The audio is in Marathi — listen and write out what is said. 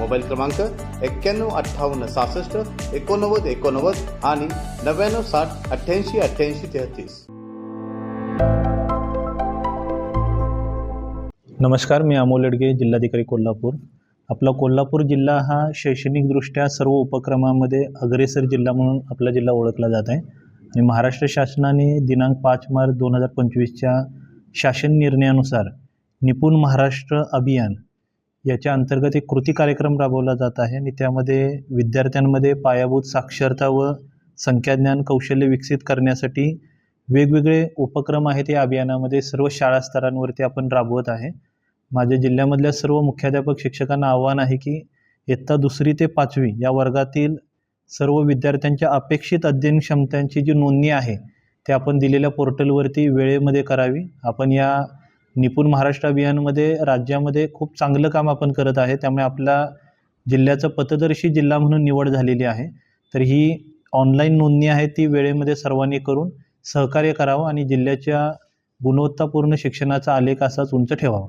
मोबाईल क्रमांक एक्क्याण्णव अठ्ठावन्न सहासष्ट एकोणनव्वद एकोणनव्वद आणि नव्याण्णव साठ अठ्ठ्याऐंशी अठ्ठ्याऐंशी तेहतीस. नमस्कार मी अमोल लडगे जिल्हाधिकारी कोल्हापूर. आपला कोल्हापूर जिल्हा हा शैक्षणिकदृष्ट्या सर्व उपक्रमामध्ये अग्रेसर जिल्हा म्हणून आपला जिल्हा ओळखला जात आहे. आणि महाराष्ट्र शासनाने दिनांक पाच मार्च दोन हजार पंचवीसच्या शासन निर्णयानुसार निपुण महाराष्ट्र अभियान याच्या अंतर्गत एक कृती कार्यक्रम राबवला जात आहे आणि त्यामध्ये विद्यार्थ्यांमध्ये पायाभूत साक्षरता व संख्याज्ञान कौशल्य विकसित करण्यासाठी वेगवेगळे उपक्रम आहेत या अभियानामध्ये. सर्व शाळा स्तरांवरती आपण राबवत आहे. माझ्या जिल्ह्यामधल्या सर्व मुख्याध्यापक शिक्षकांना आव्हान आहे की इयत्ता दुसरी ते पाचवी या वर्गातील सर्व विद्यार्थ्यांच्या अपेक्षित अध्ययन क्षमतांची जी नोंदणी आहे ते आपण दिलेल्या पोर्टलवरती वेळेमध्ये करावी. आपण या निपुण महाराष्ट्र अभियानमध्ये राज्यामध्ये खूप चांगलं काम आपण करत आहे. त्यामुळे आपला जिल्ह्याचं पथदर्शी जिल्हा म्हणून निवड झालेली आहे. तर ही ऑनलाईन नोंदणी आहे ती वेळेमध्ये सर्वांनी करून सहकार्य करावं आणि जिल्ह्याच्या गुणवत्तापूर्ण शिक्षणाचा आलेख असाच उंच ठेवावा.